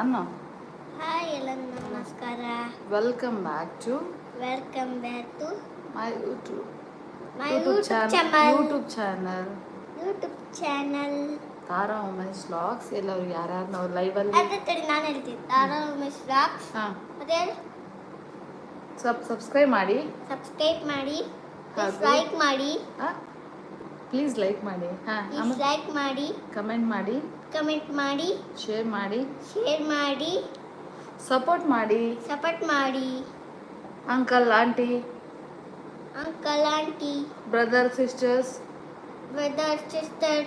ಅನ್ನು? ಹಾಯ್ ಎಲ್ಲ ನಮಸ್ಕಾರ. Welcome back to welcome back to my YouTube my YouTube channel YouTube channel YouTube channel Tara Umesh vlogs ಎಲ್ಲರೂ ಯಾರ್ಯಾರು ನಾವು ಲೈವಲ್ಲಿ ಅದೇ ತಡಿ ನಾನು ಹೇಳ್ತೀನಿ. ತಾರಾ ಉಮೇಶ್ ವ್ಲಾಗ್ಸ್ ಹಾಂ. ಅದೇ ಸಬ್ ಸಬ್ಸ್ಕ್ರೈಬ್ ಮಾಡಿ. ಸಬ್ಸ್ಕ್ರೈಬ್ ಮಾಡಿ. ಲೈಕ್ ಮಾಡಿ. ಹಾಂ. ಪ್ಲೀಸ್ ಲೈಕ್ ಮಾಡಿ. ಹಾಂ ಲೈಕ್ ಮಾಡಿ. ಕಮೆಂಟ್ ಮಾಡಿ. ಕಮೆಂಟ್ ಮಾಡಿ. ಶೇರ್ ಮಾಡಿ. ಶೇರ್ ಮಾಡಿ. ಸಪೋರ್ಟ್ ಮಾಡಿ. ಸಪೋರ್ಟ್ ಮಾಡಿ. Uncle aunty uncle aunty brother sisters brother sister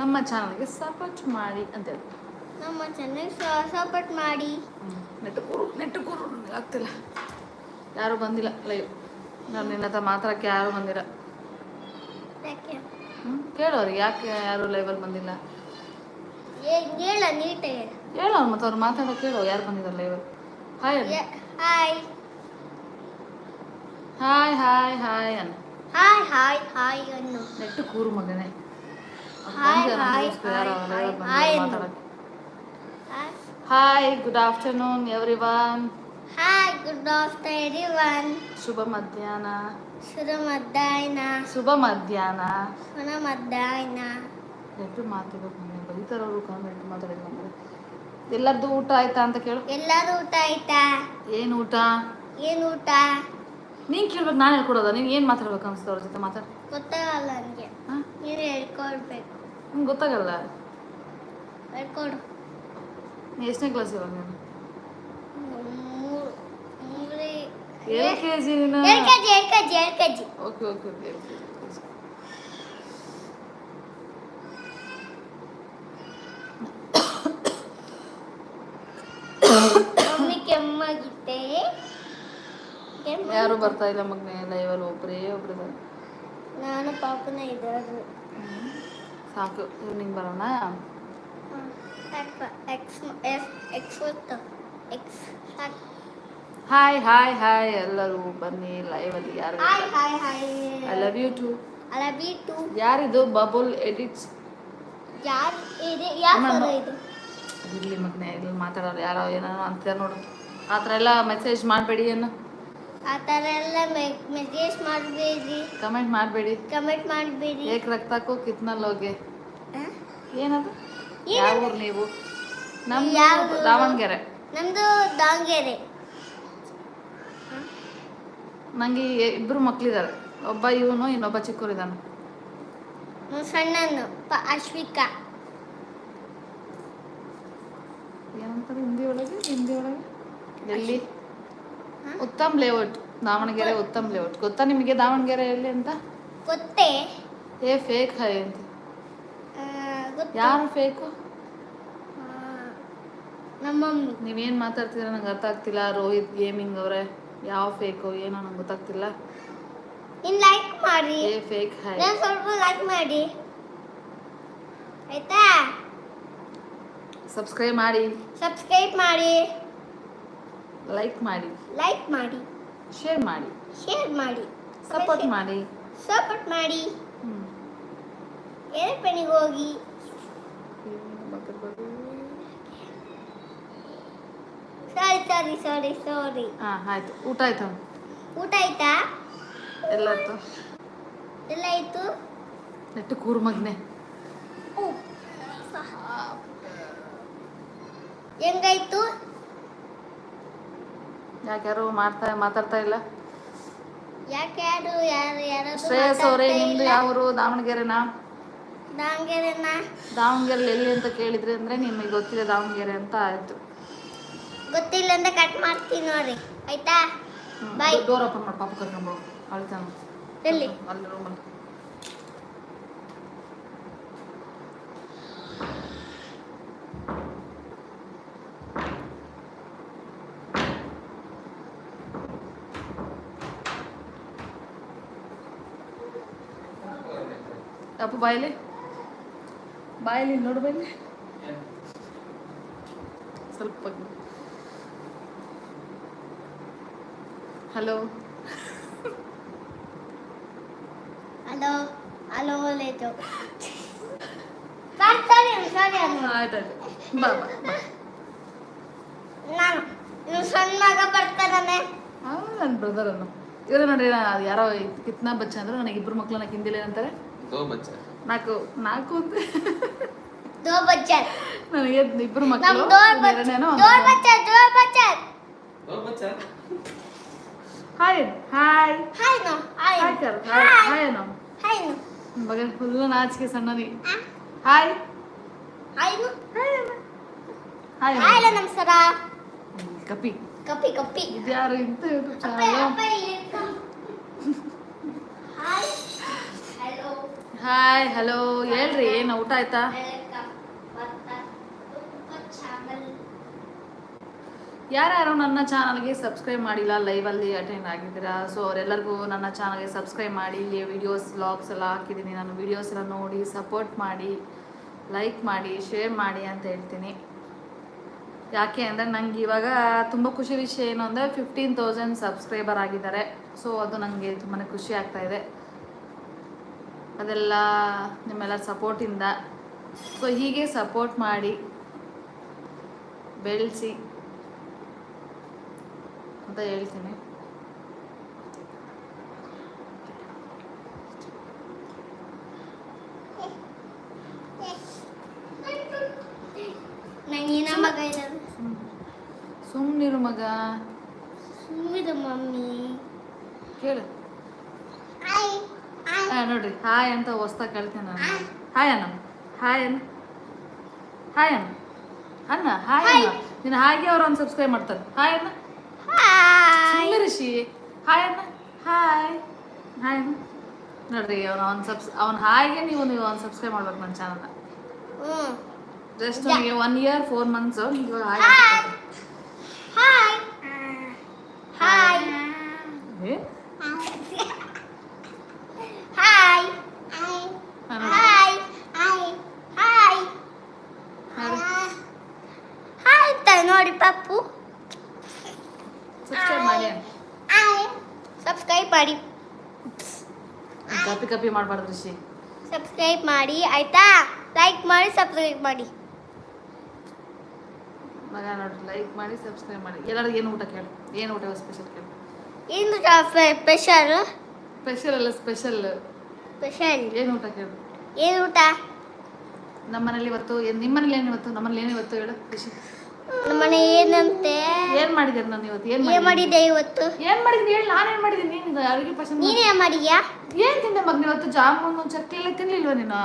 ನಮ್ಮ ಚಾನಲ್ಗೆ ಸಪೋರ್ಟ್ ಮಾಡಿ ಅಂತೇಳಿ ನಮ್ಮ ಚಾನಲ್ ಸಪೋರ್ಟ್ ಮಾಡಿ. ನೆಟ್ಟಕೂರು ನೆಟ್ಟಕೂರು ನೆಟ್ಟು ಕೂರು ಆಗ್ತಿಲ್ಲ. ಯಾರು ಬಂದಿಲ್ಲ ಲೈವ್. ನಾನು ನಿನ್ನ ಹತ್ರ ಮಾತ್ರಕ್ಕೆ ಯಾರೂ ಬಂದಿಲ್ಲ. ಕೇಳೋರು ಯಾಕೆ ಯಾರು ಲೈವಲ್ಲಿ ಬಂದಿಲ್ಲ? ಹೇಳ ನೀಟಾಗಿ ಹೇಳೋ. ಮತ್ತೆ ಅವ್ರು ಮಾತಾಡೋ ಕೇಳೋ ಯಾರು ಬಂದಿದ್ದಾರೆ ಲೈವಲ್ಲಿ hi hi hi hi hi ಅನ್ನು ಹಾಯ್ ಹಾಯ್ ಹಾಯ್ ಅನ್ನು. ನೆಟ್ಟು ಕೂರು ಮಗನೇ. Hi, hi, hi, hi good afternoon everyone hi good afternoon ಶುಭ ಮಧ್ಯಾಹ್ನ. ಶುರು ಮಧ್ಯಾಹ್ನ ಶುಭ ಮಧ್ಯಾಹ್ನ ಶುಭ ಮಧ್ಯಾಹ್ನ ಎಲ್ಲರೂ ಮಾತಾಡಬೇಕು ನೀನು ಬೈತಾರವರು ಕಾಮೆಂಟ್ ಮಾತಾಡಿಲ್ಲ ಅಂದ್ರೆ ಎಲ್ಲರದ್ದು ಊಟ ಆಯ್ತಾ ಅಂತ ಕೇಳು. ಎಲ್ಲರೂ ಊಟ ಆಯ್ತಾ? ಏನು ಊಟ? ಏನು ಊಟ? ನೀನು ಕೇಳ್ಬೇಕು ನಾನು ಹೇಳ್ಕೊಡೋದ? ನೀನು ಏನು ಮಾತಾಡ್ಬೇಕು ಅನ್ಸುತ್ತೆ ಅವ್ರ ಜೊತೆ ಮಾತಾಡ ಗೊತ್ತಾಗಲ್ಲ ನನಗೆ. ಹಾಂ? ನೀನು ಹೇಳ್ಕೊಡ್ಬೇಕು. ನಿಮ್ಗೆ ಗೊತ್ತಾಗಲ್ಲ. ಹೇಳ್ಕೊಡು. ನೀ ಎಷ್ಟನೇ ಕ್ಲಾಸ್ ಇವಾಗ ನೀನು ಮೂರು ಮೂರೇ ಎಲ್ ಕೆ ಜಿ ನೀನು ಎರಡು ಕೆ ಜಿ ಎರಡು ಕೆ ಜಿ ಎರಡು K G okay okay okay. Mummy ಕೆಮ್ಮಾಗಿತ್ತೆ. ಕೆಮ್ಮ ಯಾರು ಬರ್ತಾ ಇಲ್ಲ ಮಗನೇ? ಲೈವಲ್ಲಿ ಒಬ್ಬರೇ ಒಬ್ರು ಇದ್ದಾರೆ. ನಾನು ಪಾಪನ ಇರೋದು. ಸಾಕು ಇವ್ನಿಂಗ್ ಬರೋಣ? ಎಕ್ಸ್ ಎಕ್ಸ್ ಎಕ್ಸ್ ಸಾಕು. ಹಾಯ್ ಹಾಯ್ ಹಾಯ್ ಎಲ್ಲರೂ ಬನ್ನಿ ಲೈವ್ ಅಲ್ಲಿ ಯಾರು hi hi hi I love you too I love you too ಯಾರಿದು? ಬಬಲ್ ಎಡಿಟ್ಸ್ ಯಾರು ಇದೆ? ಯಾರು. ಇದು? ಇಲ್ಲಿ ಮಗನೇ ಇಲ್ಲಿ ಮಾತಾಡೋರು ಯಾರೋ ಏನೋ ಅಂತಾರೆ ನೋಡು. ಆ ಥರ ಎಲ್ಲ ಮೆಸೇಜ್ ಮಾಡಬೇಡಿ ಏನು? ಆ ಥರ ಎಲ್ಲ ಮೆಸೇಜ್ ಮಾಡಬೇಡಿ. ಕಮೆಂಟ್ ಮಾಡಬೇಡಿ. ಕಮೆಂಟ್ ಮಾಡಬೇಡಿ. ಏಕ್ ರಕ್ತಕ್ಕೂ ಕಿತ್ನಲ್ಲಿ ಹೋಗಿ. ಏನದು? ಯಾವ ಊರು ನೀವು? ನಮ್ಮ ದಾವಣಗೆರೆ. ನಮ್ಮದು ದಾವಣಗೆರೆ. ನನಗೆ ಇಬ್ಬರು ಮಕ್ಕಳಿದ್ದಾರೆ ಒಬ್ಬ ಇವನು ಇನ್ನೊಬ್ಬ ಚಿಕ್ಕವರಿದ್ದಾನೆ ಹ್ಮ್, ಸಣ್ಣನು ಅಶ್ವಿಕಾ. ಏನಂತಾರೆ ಹಿಂದಿ ಒಳಗೆ ಹಿಂದಿ ಒಳಗೆ? ಎಲ್ಲಿ? Uttam layout Davanagere Uttam layout. ಗೊತ್ತಾ ನಿಮಗೆ ದಾವಣಗೆರೆ ಎಲ್ಲಿ ಅಂತ? ಗೊತ್ತೇ. ಏ ಫೇಕ್ ಹೈ ಅಂತ. ಯಾರು ಫೇಕು ನಮ್ಮ ನೀವೇನು ಮಾತಾಡ್ತೀರ ನಂಗೆ ಅರ್ಥ ಆಗ್ತಿಲ್ಲ. ರೋಹಿತ್ ಗೇಮಿಂಗ್ ಅವರೇ. ಯಾವ ಫೇಕು ಏನೋ ನಂಗೆ ಗೊತ್ತಾಗ್ತಿಲ್ಲ. ಇನ್ ಲೈಕ್ ಮಾಡಿ. ಏ ಫೇಕ್ ಹೈ ನಾನು ಸ್ವಲ್ಪ ಲೈಕ್ ಮಾಡಿ. ಆಯ್ತಾ? ಸಬ್ಸ್ಕ್ರೈಬ್ ಮಾಡಿ. ಸಬ್ಸ್ಕ್ರೈಬ್ ಮಾಡಿ. ಲೈಕ್ ಮಾಡಿ. ಲೈಕ್ ಮಾಡಿ. ಶೇರ್ ಮಾಡಿ. ಶೇರ್ ಮಾಡಿ. ಸಪೋರ್ಟ್ ಮಾಡಿ. ಸಪೋರ್ಟ್ ಮಾಡಿ. ಹ್ಮ್. ಏರ್ಪೆಣಿಗೆ ಹೋಗಿ? ಸಾರಿ ಸಾರಿ ಸಾರಿ. ಆ ಹಾ ಆಯ್ತು. ಊಟ ಆಯ್ತು? ಊಟ ಆಯ್ತಾ? ಎಲ್ಲ ಆಯ್ತು. ಎಲ್ಲ ಆಯ್ತು? ನೆಟ್ಟು ಕೂರು ಮಗ್ನೆ. ಹೆಂಗಾಯ್ತು? ಯಾಕೆ ಯಾರು ಮಾಡ್ತಾ ಮಾತಾಡ್ತಾ ಇಲ್ಲ? ಯಾಕೆ ಯಾರು ಯಾರು ಯಾರು ಶ್ರೇಯಸ್ ಅವರೇ ನಿಮ್ದು? ದಾವಣಗೆರೆನಾ ಊರು ದಾವಣಗೆರೆನಾ? ದಾವಣಗೆರೆನ? ದಾವಣಗೆರೆ ಎಲ್ಲಿ ಅಂತ ಕೇಳಿದ್ರೆ ಅಂದ್ರೆ ನಿಮಗೆ ಗೊತ್ತಿದೆ ದಾವಣಗೆರೆ ಅಂತ ಆಯ್ತು. ಗೊತ್ತಿಲ್ಲ ಅಂತ ಕಟ್ ಮಾಡ್ತೀನಿ ನೋಡಿ ಆಯ್ತಾ? ಬಾಯ್ ಡೋರ್ ಓಪನ್ ಮಾಡಿ ಪಾಪ ಕರ್ಕೊಂಡ್ಬೋ ಅಳ್ತಾನ ಎಲ್ಲಿ? ಅಲ್ಲಿ ರೂಮಲ್ಲಿ ಅಪ್ಪ ಬಾಯಲ್ಲಿ ಬಾಯಲ್ಲಿ ನೋಡ್ಬೇಕು ಸ್ವಲ್ಪ hello. Hello hello late sorry sorry ಅನ್ನು ಆಯ್ತಾಯ್ತು ಬಾ ಬಾ ಬಾ. ನಾನು ನೀವು ಸಣ್ಣ ಮಗ ಬರ್ತಾನೆ ನನ್ನ ಬ್ರದರನ್ನು ಇವ್ರೆ ನೋಡ್ರಿ ನಾ- ಅದು ಯಾರೋ ಕಿತ್ನಾ ಬಚ್ಚ ಅಂದ್ರೆ ನನಗೆ ಇಬ್ರು ಮಕ್ಳು ಮಕ್ಳನ್ನ ಹಿಂದಿಲ್ಲ ಅಂತಾರೆ ದೋ ಬಚ್ಚ ನಾಲ್ಕು ನಾಲ್ಕು ಅಂತ. ದೋ ಬಚ್ಚರ್ ನನಗೆ ಇಬ್ರು ನಮ್ ಮಕ್ಕಳು ಡೋರ್ ಬಚ್ಚರ್ ಡೋರ್ ಬಚ್ಚರ್ ದೋ ಬಚ್ಚ hi hi hi no hi hi ಕರ್ hi hi no hi no ಮಗ ಫುಲ್ ನಾಚಿಕೆ ಸಣ್ಣನಿ hi hi no hi. Hi hi. ನಮಸ್ಕಾರ ಕಪಿ ಕಪಿ ಕಪಿ ಇದ್ಯಾರು ಇಂತ ಯೂಟ್ಯೂಬ್ ಚಾನಲ್ ಹಾಯ್ ಹಲೋ ಹೇಳ್ರಿ ಏನು ಊಟ ಆಯ್ತಾ ವೆಲ್ಕಮ್ ಭತ್ತ ತುಪ್ಪ ಚಾನಲ್ ಯಾರ್ಯಾರು ನನ್ನ ಚಾನಲ್ಗೆ ಸಬ್ಸ್ಕ್ರೈಬ್ ಮಾಡಿಲ್ಲ ಲೈವಲ್ಲಿ ಅಟೆಂಡ್ ಆಗಿದ್ದೀರಾ ಸೊ ಅವರೆಲ್ಲರಿಗೂ ನನ್ನ ಚಾನಲ್ಗೆ ಸಬ್ಸ್ಕ್ರೈಬ್ ಮಾಡಿ, ಇಲ್ಲಿ ವಿಡಿಯೋಸ್ ವ್ಲಾಗ್ಸ್ ಎಲ್ಲ ಹಾಕಿದ್ದೀನಿ. ನಾನು ವಿಡಿಯೋಸ್ ಎಲ್ಲ ನೋಡಿ ಸಪೋರ್ಟ್ ಮಾಡಿ ಲೈಕ್ ಮಾಡಿ ಶೇರ್ ಮಾಡಿ ಅಂತ ಹೇಳ್ತೀನಿ. ಯಾಕೆ ಅಂದರೆ ನನಗೆ ಇವಾಗ ತುಂಬ ಖುಷಿ ವಿಷಯ ಏನು ಅಂದರೆ ಫಿಫ್ಟೀನ್ ತೌಸಂಡ್ ಸಬ್ಸ್ಕ್ರೈಬರ್ ಆಗಿದ್ದಾರೆ. ಸೊ ಅದು ನನಗೆ ತುಂಬಾ ಖುಷಿ ಆಗ್ತಾ ಇದೆ. ಅದೆಲ್ಲ ನಿಮ್ಮೆಲ್ಲ ಸಪೋರ್ಟಿಂದ ಸೊ ಹೀಗೆ ಸಪೋರ್ಟ್ ಮಾಡಿ, ಬೆಳೆಸಿ ಅಂತ ಹೇಳ್ತೀನಿ. ಮಗ ಸುಮ್ಮನಿರು ಮಗ. ಸುಮ್ಮಿದು ಮಮ್ಮಿ. ಕೇಳು. ನೋಡ್ರಿ. ಹಾಯ್ ಅಂತ ಹೊಸ್ತಾ ಕೇಳ್ತೀನಿ ನಾನು. ಹಾಯ್ ಅಣ್ಣ ಹಾಯ್ ಅಣ್ಣ ಹಾಯ್ ಅಣ್ಣ ಅಣ್ಣ ಹಾಯ್ ಅಣ್ಣ ನೀನು ಹಾಗೆ ಅವ್ರು ಒಂದು ಸಬ್ಸ್ಕ್ರೈಬ್ ಮಾಡ್ತಾರೆ. ಹಾಯ್ ಅಣ್ಣ ಹಾಯ್ ಋಷಿ ಹಾಯ್ ಅಣ್ಣ. ಹಾಯ್ ಹಾಯ್ ಅಣ್ಣ ನೋಡ್ರಿ ಅವನು ಅವ್ನು ಸಬ್ಸ್ ಅವ್ನು ಹಾಯ್ಗೆ ನೀವು ನೀವು ಅವ್ನು ಸಬ್ಸ್ಕ್ರೈಬ್ ಮಾಡ್ಬೇಕು ನನ್ನ ಚಾನಲ್ನ ಜಸ್ಟ್ ನನಗೆ ಒನ್ ಇಯರ್ ಫೋರ್ ಮಂತ್ಸ್ ನೀವು ಹಾಯ್ ಹಾಯ್ ಹಾಯ್ ನಾನು ಹಾಯ್ ಹಾಯ್ ಹಾಯ್ ನೋಡಿ ಹಾಯ್ ಅಂತ ನೋಡಿ ಪಪ್ಪು ಸಬ್ಸ್ಕ್ರೈಬ್ ಮಾಡಿ ಹಾಯ್ ಸಬ್ಸ್ಕ್ರೈಬ್ ಮಾಡಿ ಮಾಡಬಾರ್ದು ರಿಷಿ. ಸಬ್ಸ್ಕ್ರೈಬ್ ಮಾಡಿ ಆಯ್ತಾ? ಲೈಕ್ ಮಾಡಿ ಸಬ್ಸ್ಕ್ರೈಬ್ ಮಾಡಿ. ಮಗ ನೋಡ್ರಿ ಲೈಕ್ ಮಾಡಿ ಸಬ್ಸ್ಕ್ರೈಬ್ ಮಾಡಿ. ಎಲ್ಲರಿಗೂ ಏನು ಊಟ ಕೇಳು? ಏನು ಊಟ ಸ್ಪೆಷಲ್ ಕೇಳು? ಏನು ಸ್ಪೆಷಲ್ ಸ್ಪೆಷಲ್ ಅಲ್ಲ ಸ್ಪೆಷಲ್ ಸ್ಪೆಷಲ್ ಏನು ಊಟ ಕೇಳು? ಏನು ಊಟ? ನಮ್ಮನೇಲಿ ಇವತ್ತು ಏನ್- ನಿಮ್ಮ ಮನೇಲಿ ಏನು ಇವತ್ತು? ನಮ್ಮನೇಲಿ ಏನು ಇವತ್ತು ಹೇಳು ರಿಷಿ? ನಮ್ಮನೆ ಏನಂತೆ? ಏನ್ ಮಾಡಿದ್ದೀರಿ ನಾನು ಇವತ್ತು? ಏನು ಏನ್ ಮಾಡಿದೆ ಇವತ್ತು? ಏನ್ ಮಾಡಿದ್ನಿ ಹೇಳಿ ನಾನು ಏನ್ ಮಾಡಿದ್ದೀನಿ? ನೀನು ಅಡುಗೆ ಪಸಂದ್ ನೀನೇ ಮಾಡಿದ್ಯಾ? ಏನು ತಿಂದೆ ಮಗ್ನ? ಇವತ್ತು ಜಾಮೂನು ಚಕ್ಲಿ ಎಲ್ಲ ತಿನ್ಲಿಲ್ವ ನೀನು?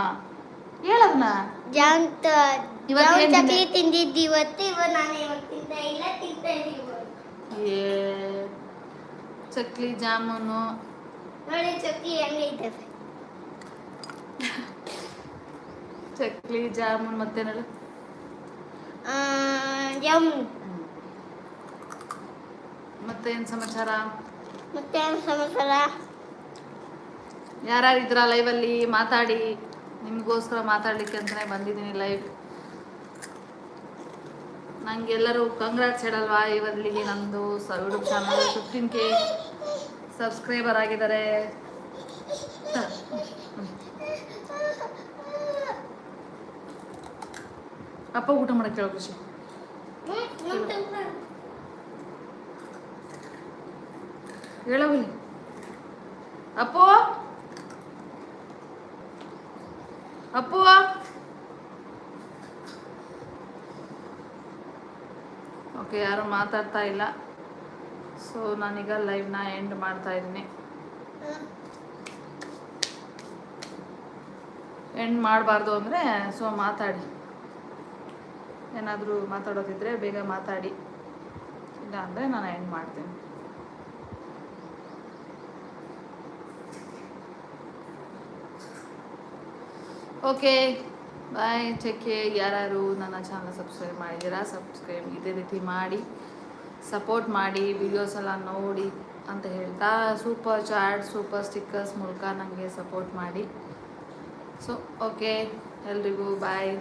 ಹೇಳದ್ನ ಜಾಂತ ಇವತ್ತು ಜಾಮ್ ಏನ್ ಚಕ್ಲಿ ತಿಂದಿದ್ದು ಇವತ್ತು ಇವತ್ತು ನಾನು ಇವತ್ತು ತಿಂತಾ ಇಲ್ಲ ತಿಂತಾ ಇಲ್ಲ. ಏ ಚಕ್ಲಿ ಜಾಮೂನು. ನೋಡಿ ಚಕ್ಲಿ ಹೆಂಗೆ ಇದ್ದಾವೆ ಚಕ್ಲಿ ಜಾಮೂನ್ ಮತ್ತೇನು ಸಮಾಚಾರ ಮತ್ತೆ ಏನ್ ಸಮಾಚಾರ? ಯಾರ್ಯಾರು ಇದ್ರ ಲೈವಲ್ಲಿ ಮಾತಾಡಿ ನಿಮಗೋಸ್ಕರ ಮಾತಾಡ್ಲಿಕ್ಕೆ ಅಂತಾನೆ ಬಂದಿದ್ದೀನಿ ಲೈವ್. ನಂಗೆಲ್ಲರೂ ಕಂಗ್ರಾಟ್ಸ್ ಹೇಳಲ್ವಾ ಇವತ್ತಿಗೆ ನಂದು YouTube channel. Fifteen K subscriber ಆಗಿದ್ದಾರೆ ಹ, ಹ್ಮ್. ಅಪ್ಪ ಊಟ ಮಾಡಕ್ಕೆ ಹೇಳೋ ಖುಷಿ. ಹೇಳೋವಿಲ್ಲ ಅಪ್ಪು. ಅಪ್ಪು. ಓಕೆ, ಯಾರು ಮಾತಾಡ್ತಾ ಇಲ್ಲ. ಸೊ ನಾನೀಗ ಲೈವ್ನ ಎಂಡ್ ಮಾಡ್ತಾ ಇದ್ದೀನಿ. ಎಂಡ್ ಮಾಡಬಾರ್ದು ಅಂದರೆ ಸೊ ಮಾತಾಡಿ. ಏನಾದರೂ ಮಾತಾಡೋದಿದ್ರೆ ಬೇಗ ಮಾತಾಡಿ. ಇಲ್ಲ ಅಂದರೆ ನಾನು ಎಂಡ್ ಮಾಡ್ತೀನಿ. ಓಕೆ ಬಾಯ್ ಚೆಕ್ಕೆ ಯಾರು ನನ್ನ ಚಾನಲ್ ಸಬ್ಸ್ಕ್ರೈಬ್ ಮಾಡಿದ್ದೀರಾ ಸಬ್ಸ್ಕ್ರೈಬ್ ಇದೇ ರೀತಿ ಮಾಡಿ ಸಪೋರ್ಟ್ ಮಾಡಿ ವಿಡಿಯೋಸ್ ಎಲ್ಲ ನೋಡಿ ಅಂತ ಹೇಳ್ತಾ ಸೂಪರ್ ಚಾಟ್ ಸೂಪರ್ ಸ್ಟಿಕ್ಕರ್ಸ್ ಮೂಲಕ ನನಗೆ ಸಪೋರ್ಟ್ ಮಾಡಿ. ಸೊ ಓಕೆ ಎಲ್ರಿಗೂ ಬಾಯ್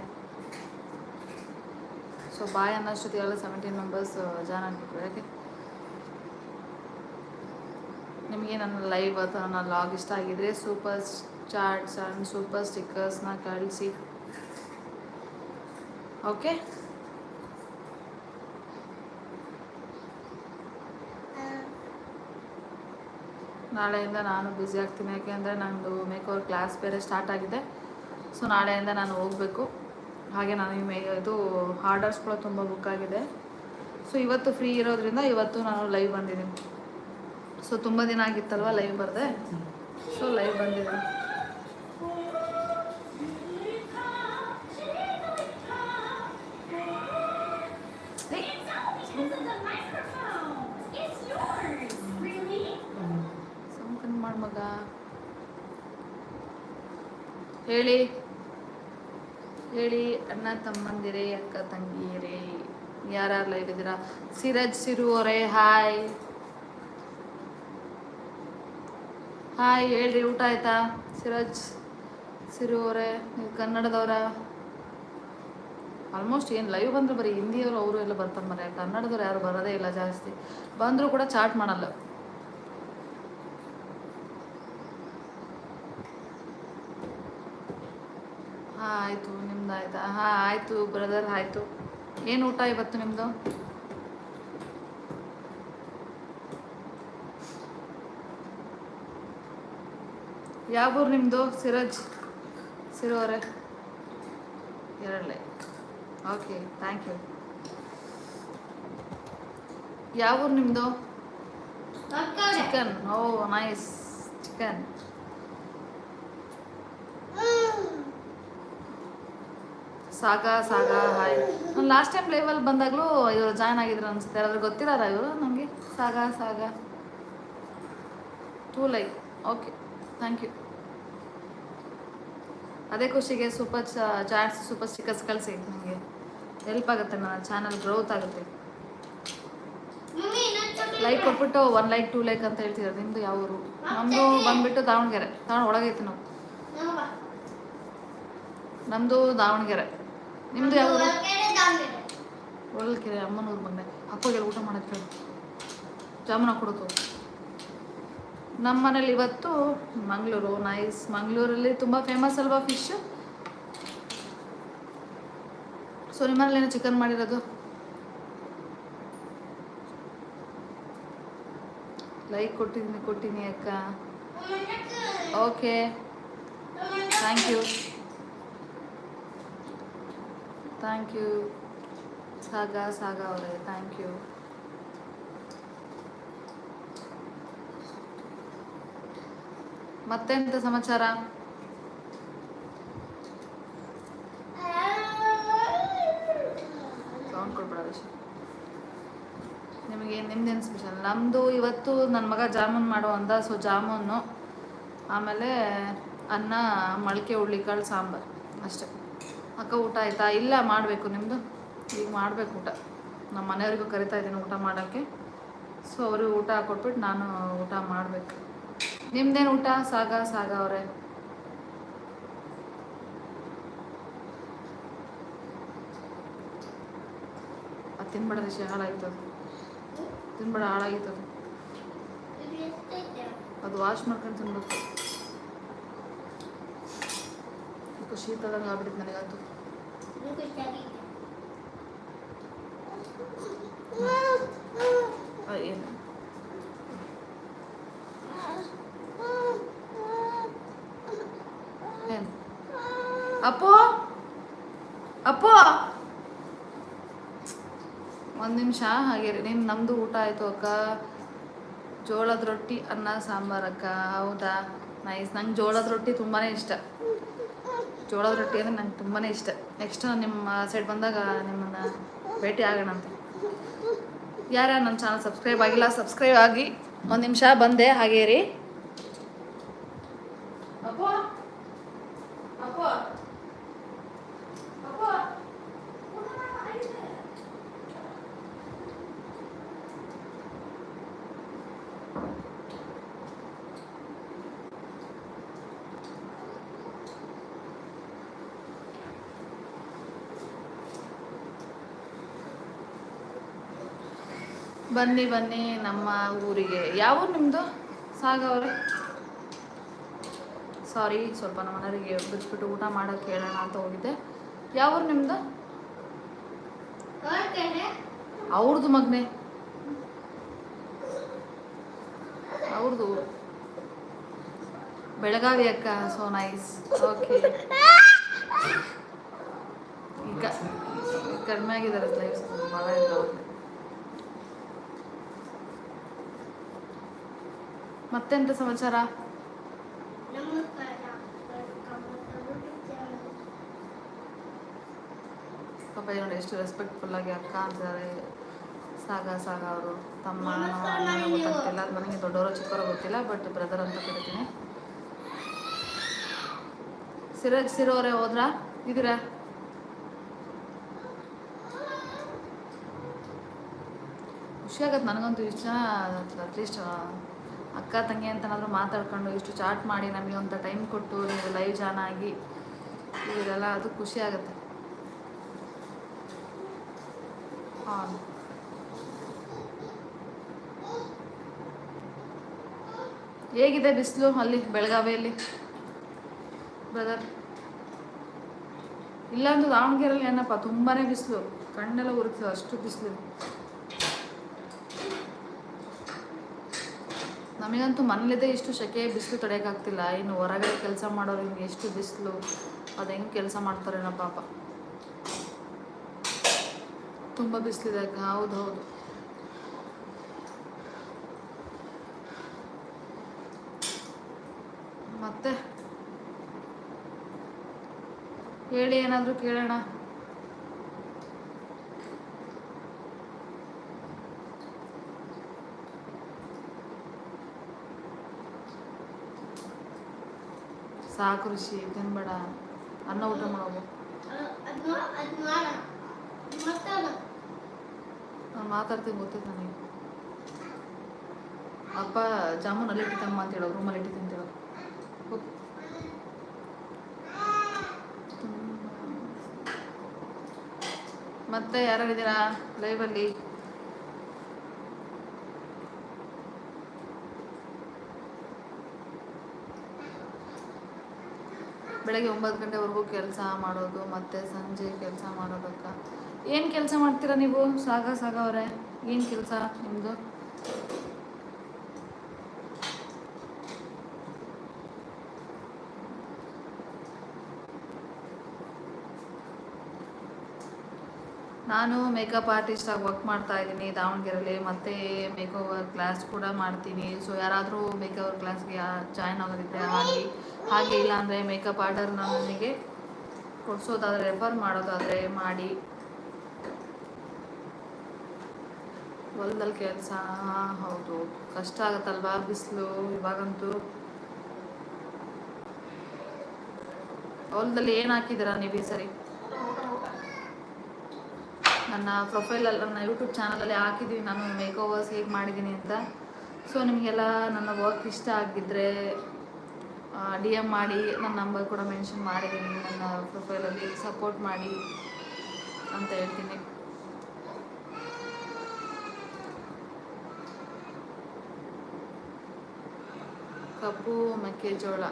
ಸೊ ಬಾಯ್ ಅನ್ನೋಷ್ಟೊತ್ತಿಗೆಲ್ಲ ಸೆವೆಂಟೀನ್ ಮೆಂಬರ್ಸ್ ಜಾಯ್ನ್ ಆಗಿಬಿಟ್ರು ಯಾಕೆ ನಿಮಗೆ ನನ್ನ ಲೈವ್ ಅಥವಾ ನನ್ನ ಲಾಗ್ ಇಷ್ಟ ಆಗಿದ್ರೆ ಸೂಪರ್ ಚಾಟ್ಸ್ ಆ್ಯಂಡ್ ಸೂಪರ್ ಸ್ಟಿಕ್ಕರ್ಸ್ನ ಕಳಿಸಿ. ಓಕೆ ನಾಳೆಯಿಂದ ನಾನು ಬ್ಯುಸಿ ಆಗ್ತೀನಿ ಯಾಕೆಂದರೆ ನಂದು ಮೇಕ್ ಓವರ್ ಕ್ಲಾಸ್ ಬೇರೆ ಸ್ಟಾರ್ಟ್ ಆಗಿದೆ. ಸೊ ನಾಳೆಯಿಂದ ನಾನು ಹೋಗಬೇಕು. ಹಾಗೆ ನಾನು ಈ ಇದು ಆರ್ಡರ್ಸ್ ಕೂಡ ತುಂಬ ಬುಕ್ ಆಗಿದೆ. ಸೊ ಇವತ್ತು ಫ್ರೀ ಇರೋದ್ರಿಂದ ಇವತ್ತು ನಾನು ಲೈವ್ ಬಂದಿದ್ದೀನಿ. ಸೊ ತುಂಬ ದಿನ ಆಗಿತ್ತಲ್ವ ಲೈವ್ ಬರದೆ? ಸೊ ಲೈವ್ ಬಂದಿದ್ದೀನಿ. ಸಂಕನ್ ಮಾಡ್ ಮಗ. ಹೇಳಿ. ಅಣ್ಣ ತಮ್ಮಂದಿರೇ, ಅಕ್ಕ ತಂಗಿಯರೇ ಯಾರ್ಯಾರು ಲೈವ್ ಇದ್ದೀರಾ ಸಿರಜ್ ಸಿರು ಅವರೇ, ಹಾಯ್. ಹಾಯ್, ಹೇಳ್ರಿ, ಊಟ ಆಯ್ತಾ? ಸಿರಜ್ ಸಿರು ಅವರೇ, ನೀವು ಕನ್ನಡದವರ? ಆಲ್ಮೋಸ್ಟ್ ಏನು ಲೈವ್ ಬಂದ್ರೆ ಬರೀ ಹಿಂದಿಯವರು, ಅವರು ಎಲ್ಲ ಬರ್ತಾರೆ ಮರೆ ಕನ್ನಡದವ್ರು ಯಾರು ಬರೋದೇ ಇಲ್ಲ ಜಾಸ್ತಿ. ಬಂದರೂ ಕೂಡ ಚಾಟ್ ಮಾಡಲ್ಲ. ಆಯಿತು. ನಿಮ್ದು ಆಯ್ತಾ? ಹಾಂ ಆಯಿತು ಬ್ರದರ್ ಆಯಿತು. ಏನು ಊಟ ಇವತ್ತು ನಿಮ್ಮದು ಯಾವ ಊರು ನಿಮ್ಮದು ಸಿರಜ್ ಸಿರೋರೆ ಎರಡಲೇ ಓಕೆ ಥ್ಯಾಂಕ್ ಯು ಯಾವ ಊರು ನಿಮ್ಮದು ಚಿಕನ್. Oh nice chicken. ಸಾಗ ಸಾಗ, ಹಾಯ್. ನಾನು ಲಾಸ್ಟ್ ಟೈಮ್ ಲೈವಲ್ಲಿ ಬಂದಾಗಲೂ ಇವರು ಜಾಯ್ನ್ ಆಗಿದ್ರು ಅನಿಸುತ್ತೆ. ಯಾರಾದ್ರೂ ಗೊತ್ತಿದಾರ ಇವರು? ನನಗೆ ಸಾಗ ಸಾಗ. Too like okay thank you ಅದೇ ಖುಷಿಗೆ ಸೂಪರ್ ಚಾಟ್ಸ್ ಸೂಪರ್ ಸ್ಟಿಕರ್ಸ್ ಕಳಿಸಿ ನನಗೆ ಹೆಲ್ಪ್ ಆಗುತ್ತೆ ನನ್ನ ಚಾನಲ್ ಗ್ರೋತ್ ಆಗುತ್ತೆ. ಲೈಕ್ ಕೊಟ್ಬಿಟ್ಟು ಒನ್ ಲೈಕ್ ಟೂ ಲೈಕ್ ಅಂತ ಹೇಳ್ತಿದ್ರು. ನಿಮ್ದು ಯಾವ ಊರು? ನಮ್ಮದು ಬಂದ್ಬಿಟ್ಟು ದಾವಣಗೆರೆ. ದಾವಣ ಒಳಗೈತೆ ನಾವು. ನಮ್ಮದು ದಾವಣಗೆರೆ. ನಿಮ್ಮದು ಯಾವ ಊರು ಅಮ್ಮನವ್ರು ಬಂದೆ. ಅಪ್ಪಗೆ ಊಟ ಮಾಡಕ್ಕೆ ಕೇಳು ಜಾಮೂನ ಕೊಡೋದು. ನಮ್ಮ ಮನೇಲಿ ಇವತ್ತು ಮಂಗಳೂರು ನೈಸ್. ಮಂಗಳೂರಲ್ಲಿ ತುಂಬ ಫೇಮಸ್ ಅಲ್ವಾ ಫಿಶ್ ಸೊ ನಿಮ್ಮನೇಲಿ ಏನೋ ಚಿಕನ್ ಮಾಡಿರೋದು? ಲೈಕ್ ಕೊಟ್ಟಿದ್ದೀನಿ ಕೊಟ್ಟಿನಿ ಅಕ್ಕ. Okay thank you thank you ಸಾಗ ಸಾಗ ಅವರೇ ಥ್ಯಾಂಕ್ ಯು ಮತ್ತೆಂತ ಸಮಾಚಾರ? ಸೌಂಡ್ ಕೊಡ್ಬೇಡ ರಿಷಿ. ನಿಮಗೆ ನಿಮ್ದೇನು ಸ್ಪೆಷಲ್ ನಮ್ಮದು ಇವತ್ತು ನನ್ನ ಮಗ ಜಾಮೂನ್ ಮಾಡೋ ಅಂದ ಸೊ ಜಾಮೂನು, ಆಮೇಲೆ ಅನ್ನ, ಮೊಳಕೆ ಹುಳ್ಳಿಕಾಳು ಸಾಂಬಾರು. ಅಷ್ಟೇ. ಅಕ್ಕ ಊಟ ಆಯ್ತಾ? ಇಲ್ಲ, ಮಾಡಬೇಕು ನಿಮ್ಮದು ಈಗ ಮಾಡಬೇಕು ಊಟ. ನಮ್ಮ ಮನೆಯವ್ರಿಗೂ ಕರಿತಾ ಇದ್ದೀನಿ ಊಟ ಮಾಡೋಕ್ಕೆ. ಸೊ ಅವರು ಊಟ ಕೊಟ್ಬಿಟ್ಟು ನಾನು ಊಟ ಮಾಡಬೇಕು. ನಿಮ್ದೇನು ಊಟ? ಸಾಗ ಸಾಗ ಅವರೇ. ಅದು ತಿನ್ಬೇಡ ರಿಷಿ ಹಾಳಾಗಿತ್ತದು ತಿನ್ಬೇಡ, ಹಾಳಾಗಿತ್ತದು. ಅದು ವಾಶ್ ಮಾಡ್ಕೊಂಡು ತಿನ್ಬೇಕು. ಯಾಕೋ ಶೀತದಂಗೆ ಆಗ್ಬಿಟ್ಟಿತ್ತು ನನಗಂತೂ ಏನು? ಅಪ್ಪು? ಅಪ್ಪು? ಒಂದು ನಿಮಿಷ ಹಾಗೆ ನಿಮ್ ನಮ್ದು ಊಟ ಆಯ್ತು ಅಕ್ಕ. ಜೋಳದ ರೊಟ್ಟಿ, ಅನ್ನ, ಸಾಂಬಾರ್ ಅಕ್ಕ. ಹೌದಾ? ನೈಸ್ ನಂಗೆ ಜೋಳದ ರೊಟ್ಟಿ ತುಂಬಾನೇ ಇಷ್ಟ. ಜೋಳದ ರೊಟ್ಟಿ ಅಂದರೆ ನಂಗೆ ತುಂಬಾ ಇಷ್ಟ. ನೆಕ್ಸ್ಟ್ ನಿಮ್ಮ ಸೈಡ್ ಬಂದಾಗ ನಿಮ್ಮನ್ನ ಭೇಟಿ ಆಗೋಣ ಅಂತ. ಯಾರ ನನ್ನ ಚಾನಲ್ ಸಬ್ಸ್ಕ್ರೈಬ್ ಆಗಿಲ್ಲ ಸಬ್ಸ್ಕ್ರೈಬ್ ಆಗಿ ಒಂದು ನಿಮಿಷ ಬಂದೆ, ಹಾಗೇ ರೀ Thank ಅಪ್ಪು ಬನ್ನಿ ಬನ್ನಿ ನಮ್ಮ ಊರಿಗೆ. ಯಾವ ಊರು ನಿಮ್ಮದು ಸಾಗ ಅವರೇ. ಸಾರಿ ಸ್ವಲ್ಪ ನಮ್ಮ ಮನೆಯವರಿಗೆ ಬಿಚ್ಚಿಬಿಟ್ಟು ಊಟ ಮಾಡೋಕ್ಕೆ ಹೇಳೋಣ ಅಂತ ಹೋಗಿದ್ದೆ. ಯಾವ ಊರು ನಿಮ್ಮದು ಅವ್ರದ್ದು ಮಗ್ನೆ. ಅವ್ರದ್ದು ಬೆಳಗಾವಿ ಅಕ್ಕ ಸೊ ನೈಸ್ ಓಕೆ ಈಗ ಕಡಿಮೆ ಆಗಿದ್ದಾರೆ ಲೈಫ್ ಭಾಳ ಇದ್ದಾವೆ ಮತ್ತೆಂತ ಸಮಾಚಾರ? ಪಾಪ ನೋಡಿ ಎಷ್ಟು ರೆಸ್ಪೆಕ್ಟ್ಫುಲ್ ಆಗಿ ಅಕ್ಕ ಅಂತಾರೆ ಸಾಗ ಸಾಗ ಅವರು, ತಮ್ಮ. ಗೊತ್ತಾಗ್ತಿಲ್ಲ. ಅದು ನನಗೆ ದೊಡ್ಡವರು, ಚಿಕ್ಕವರು ಗೊತ್ತಿಲ್ಲ ಬಟ್ ಬ್ರದರ್ ಅಂತ ಕರಿತೀನಿ ಸಿರಾಜ್ ಸಿರೋರೆ ಹೋದ್ರಾ? ಇದೀರಾ ಖುಷಿ ಆಗತ್ತೆ ನನಗಂತೂ ಇಷ್ಟ ಅಟ್ಲೀಸ್ಟ್ ಅಕ್ಕ ತಂಗಿ ಅಂತನಾದರೂ ಮಾತಾಡ್ಕೊಂಡು ಇಷ್ಟು ಚಾಟ್ ಮಾಡಿ ನಮಗೆ ಒಂದು ಟೈಮ್ ಕೊಟ್ಟು ನೀವು ಲೈವ್ ಜಾನ್ ಆಗಿ ಇದೆಲ್ಲ ಅದು ಖುಷಿ ಆಗುತ್ತೆ. ಹಾಂ ಹೇಗಿದೆ ಬಿಸಿಲು ಅಲ್ಲಿ ಬೆಳಗಾವಿಯಲ್ಲಿ? ಬ್ರದರ್ ಇಲ್ಲಾಂದ್ರೂ ದಾವಣಗೆರೆಯಲ್ಲಿ ಏನಪ್ಪ, ತುಂಬಾನೇ ಬಿಸಿಲು. ಕಣ್ಣೆಲ್ಲ ಉರುತ್ತದೆ ಅಷ್ಟು ಬಿಸಿಲು. ನಮಗಂತೂ ಮನೇಲಿದ್ದೇ ಇಷ್ಟು ಸೆಕೆ ಬಿಸಿಲು ತಡೆಯೋಕ್ಕಾಗ್ತಿಲ್ಲ ಇನ್ನು ಹೊರಗಡೆ ಕೆಲಸ ಮಾಡೋರು ಹಿಂಗೆ ಎಷ್ಟು ಬಿಸಿಲು, ಅದು ಹೆಂಗೆ ಕೆಲಸ ಮಾಡ್ತಾರೇನೋ ಪಾಪ. ತುಂಬ ಬಿಸಿಲಿದೆ ಹೌದು ಹೌದು. ಮತ್ತೆ? ಹೇಳಿ ಏನಾದರೂ ಕೇಳೋಣ. ಸಾಕು ಋಷಿ ತಿನ್ಬೇಡ ಅನ್ನ ಊಟ ಮಾಡೋದು ಮಾತಾಡ್ತೀವಿ ನಾನು ಮಾತಾಡ್ತೀನಿ ಗೊತ್ತೈತೆ ನನಗೆ. ಅಪ್ಪ ಜಾಮೂನ್ ಅಲ್ಲಿ ಇಟ್ಟಿದ್ದಮ್ಮ ಅಂತ ಹೇಳೋ ರೂಮಲ್ಲಿ ಇಟ್ಟಿದ್ದೀನಿ ಅಂತ ಹೇಳೋ. ಮತ್ತೆ ಯಾರಿದ್ದೀರಾ ಲೈವಲ್ಲಿ ಬೆಳಗ್ಗೆ ಒಂಬತ್ತು ಗಂಟೆವರೆಗೂ ಕೆಲಸ ಮಾಡೋದು, ಮತ್ತೆ ಸಂಜೆ ಕೆಲಸ ಮಾಡೋದಕ್ಕ. ಏನು ಕೆಲಸ ಮಾಡ್ತೀರಾ ನೀವು? ಸಾಗ ಸಾಗ ಅವರೇ, ಏನು ಕೆಲಸ ನಿಮ್ಮದು ನಾನು ಮೇಕಪ್ ಆರ್ಟಿಸ್ಟ್ ಆಗಿ ವರ್ಕ್ ಮಾಡ್ತಾ ಇದ್ದೀನಿ ದಾವಣಗೆರೆಯಲ್ಲಿ ಮತ್ತೆ ಮೇಕೋವರ್ ಕ್ಲಾಸ್ ಕೂಡ ಮಾಡ್ತೀನಿ. ಸೊ ಯಾರಾದರೂ ಮೇಕವರ್ ಕ್ಲಾಸ್ಗೆ ಜಾಯ್ನ್ ಆಗೋದಿದ್ರೆ ಹಾಗೆ. ಹಾಗೆ ಇಲ್ಲಾಂದರೆ ಮೇಕಪ್ ಆರ್ಡರ್ ನನಗೆ ಕೊಡಿಸೋದಾದರೆ ರೆಫರ್ ಮಾಡೋದಾದರೆ ಮಾಡಿ. ಹೊಲದಲ್ಲಿ ಕೆಲಸ ಹೌದು. ಕಷ್ಟ ಆಗುತ್ತಲ್ವಾ ಬಿಸಿಲು ಇವಾಗಂತೂ? ಹೊಲದಲ್ಲಿ ಏನು ಹಾಕಿದ್ದೀರಾ ನೀವು ಈ ಸರಿ? ನನ್ನ ಪ್ರೊಫೈಲಲ್ಲಿ ನನ್ನ ಯೂಟ್ಯೂಬ್ ಚಾನಲಲ್ಲಿ ಹಾಕಿದ್ದೀನಿ ನಾನು ಮೇಕ್ ಓವರ್ಸ್ ಹೇಗೆ ಮಾಡಿದ್ದೀನಿ ಅಂತ. ಸೊ ನಿಮಗೆಲ್ಲ ನನ್ನ ವರ್ಕ್ ಇಷ್ಟ ಆಗಿದ್ದರೆ ಡಿ ಎಂ ಮಾಡಿ ನನ್ನ ನಂಬರ್ ಕೂಡ ಮೆನ್ಷನ್ ಮಾಡಿದ್ದೀನಿ. ನನ್ನ ಪ್ರೊಫೈಲಲ್ಲಿ ಸಪೋರ್ಟ್ ಮಾಡಿ ಅಂತ ಹೇಳ್ತೀನಿ. ಕಬ್ಬು ಮೆಕ್ಕೆಜೋಳ.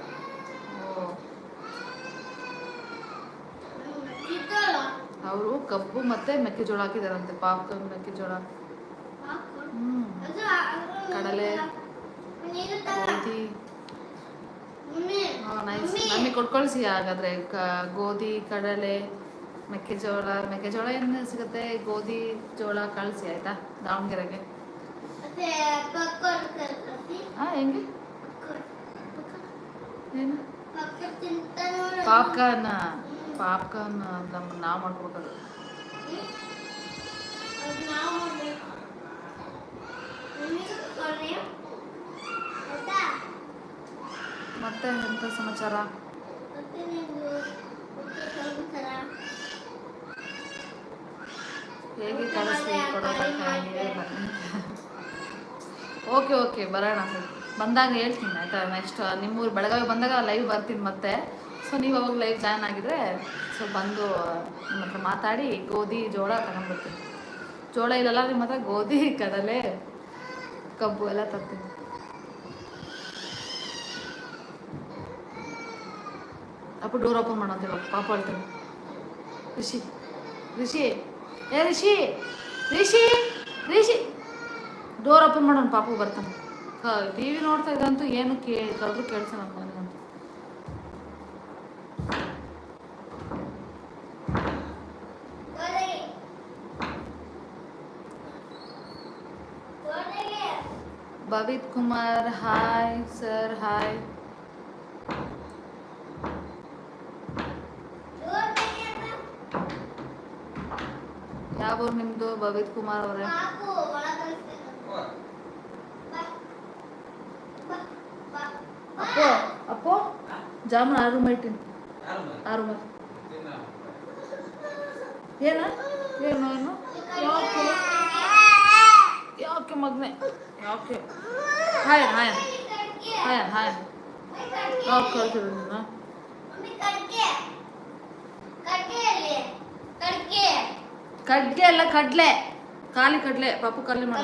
ಅವರು ಕಬ್ಬು ಮತ್ತೆ ಮೆಕ್ಕೆಜೋಳ ಹಾಕಿದಾರಂತೆ. ಪಾಪ್ಕಾರ್ನ್ ಮೆಕ್ಕೆಜೋಳ. ಹ್ಮ್. ಕಡಲೆ. ಗೋಧಿ ನೈಸ್ ನಮಗೆ ಕೊಟ್ಕೊಳ್ಸಿ ಹಾಗಾದ್ರೆ. ಗೋಧಿ ಕಡಲೆ ಮೆಕ್ಕೆಜೋಳ ಮೆಕ್ಕೆಜೋಳ ಏನು ಸಿಗುತ್ತೆ? ಗೋಧಿ ಜೋಳ ಕಳಿಸಿ ಆಯ್ತಾ? ದಾವಣಗೆರೆಗೆ. ಹೆಂಗೆ? ಏನು? ಪಾಪ್ಕಾರ್ನ್. ಪಾಪ್ಕಾರ್ನ್ ನಮ್ಮ ನಾವು ಮಾಡ್ಕೊಡೋದು ನಾವು ಮಾಡ್ಬೇಕು ಮಮ್ಮಿಗೆ ಕೊನೆ ಆಯ್ತಾ ಮತ್ತೆ ಎಂಥ ಸಮಾಚಾರ? ಹೇಗೆ ಕಳಿಸಿ ಓಕೆ ಓಕೆ ಬರೋಣ. ಬಂದಾಗ ಹೇಳ್ತೀನಿ, ಆಯ್ತಾ? ನೆಕ್ಸ್ಟ್ ನಿಮ್ಮೂರು ಬೆಳಗಾವಿ ಬಂದಾಗ ಲೈವ್ ಬರ್ತೀನಿ ಮತ್ತೆ. ಸೊ ನೀವು ಅವಾಗ ಲೈವ್ ಜಾಯ್ನ್ ಆಗಿದ್ರೆ ಸೊ ಬಂದು ನಿಮ್ಮ ಹತ್ರ ಮಾತಾಡಿ, ಗೋಧಿ, ಜೋಳ ತಗೊಂಡ್ಬರ್ತೀನಿ. ಜೋಳ ಇಲ್ಲಲ್ಲ, ನಿಮ್ಮ ಹತ್ರ ಗೋಧಿ, ಕಡಲೆ, ಕಬ್ಬು ಎಲ್ಲ ತರ್ತೀನಿ. अब डोर ओपन पाप अल्ते ऋषि ऋषि ऋषि ऋषि ऋषि डोर ओपन पाप बर्तन टी वि नोड़ता ऐलू कैसे कुमार हाय सर हाय ಯಾವ ಊರು ನಿಮ್ಮದು ಭವಿತ್ ಕುಮಾರ್ ಅವರೇ ಸಾಕು, ಒಳಗ್ ಕಳ್ಸ್ಬೇಕು. ಬಾ. ಬಾ, ಬಾ, ಬಾ. ಅಪ್ಪೋ ಅಪ್ಪೋ ಜಾಮೂನ್ ಆರು ರೂಮ್ ಇಟ್ಟಿನಿ ಆರು ರೂಮ್ ಏನ ಏನು ಏನು ಯಾಕೆ ಯಾಕೆ ಮಗ್ನೆ ಯಾಕೆ ಹಾಯ್ ಹಾಯ್ ಕಡ್ಗೆ. ಹಾಯ್ ಹಾಯ್ ಕಡ್ಗೆ. ಯಾಕೆ ಕಳ್ಸಿದ್ರು ನೀನು ಮಮ್ಮಿ ಕಡ್ಗೆ. ಕಡ್ಗೆ ಕಡ್ಗೆ ಅಲ್ಲ ಕಡ್ಲೆ. ಖಾಲಿ ಕಡ್ಲೆ ಪಾಪು ಖಾಲಿ ಮಾಡ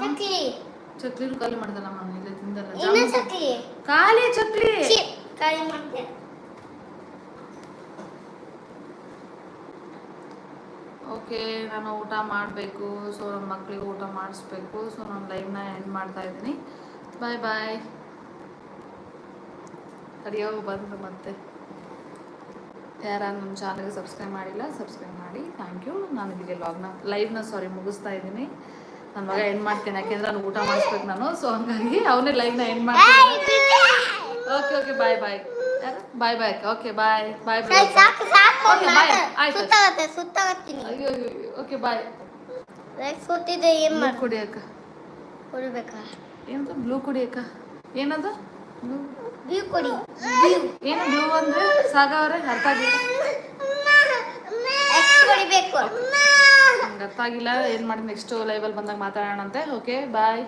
ಚಕ್ಲಿ. ಚಕ್ಲಿನೂ ಖಾಲಿ ಮಾಡ್ದಲ್ಲ ಇಲ್ಲೇ ತಿಂದಲ್ಲ. ಇನ್ನ ಜಾಮೂನ್ ಚಕ್ಲಿ. ಖಾಲಿ ಚಕ್ಲಿ. ಖಾಲಿ ಓಕೆ ನಾನು ಊಟ ಮಾಡಬೇಕು. ಸೊ ನಮ್ಮ ಮಕ್ಕಳಿಗೆ ಊಟ ಮಾಡಿಸ್ಬೇಕು. ಸೊ ನಾನು ನ ಎಂಡ್ ಮಾಡ್ತಾ ಇದ್ದೀನಿ. ಬಾಯ್ ಬಾಯ್. ಸರಿಯಾಗಿ ಬಂದು ಮತ್ತೆ. ಯಾರ ನಮ್ಮ ಚಾನಲ್ಗೆ ಸಬ್ಸ್ಕ್ರೈಬ್ ಮಾಡಿಲ್ಲ ಸಬ್ಸ್ಕ್ರೈಬ್ ಮಾಡಿ. ಥ್ಯಾಂಕ್ ಯು ನಾನು ಇಲ್ಲಿಗೆ ಲಾಗ್ನ ಲೈವ್ನ ಸಾರಿ ಮುಗಿಸ್ತಾ ಇದ್ದೀನಿ. ನನ್ನ ಮಗ ಎಂಡ್ ಮಾಡ್ತೀನಿ ಯಾಕೆಂದ್ರೆ ನಾನು ಊಟ ಮಾಡಿಸ್ಬೇಕು ನಾನು ಸೊ ಹಂಗಾಗಿ ಅವನೇ ಲೈವ್ನ ಎಂಡ್ ಮಾಡ್ತೀನಿ. Okay okay bye bye bye bye okay bye bye bye ಸಾಕು Okay, ಆಯ್ತು. ಸುತ್ತಾಗತ್ತೆ ಸುತ್ತಾಗತ್ತೀನಿ ಅಯ್ಯೋ ಓಕೆ ಬಾಯ್ ಲೈಕ್ ಸುತ್ತಿದೆ ಏನು ಮಾಡಿ ಕುಡಿಯಕ್ಕ ಕುಡಿಬೇಕಾ? ಏನದು? ಬ್ಲೂ ಕುಡಿಯಕ್ಕ ಏನದು? ಬ್ಲೂ ವ್ಯೂ ಕೊಡಿ ಏನು ಬ್ಲೂ ಅಂದ್ರೆ ಸಾಗವ್ರೆ ಅರ್ಥ ಆಗಿಲ್ಲ ಅರ್ಥ ಆಗಿಲ್ಲ. ಏನು ಮಾಡಿ ನೆಕ್ಸ್ಟ್ ಲೈವಲ್ಲಿ ಬಂದಾಗ ಮಾತಾಡೋಣಂತೆ. Okay bye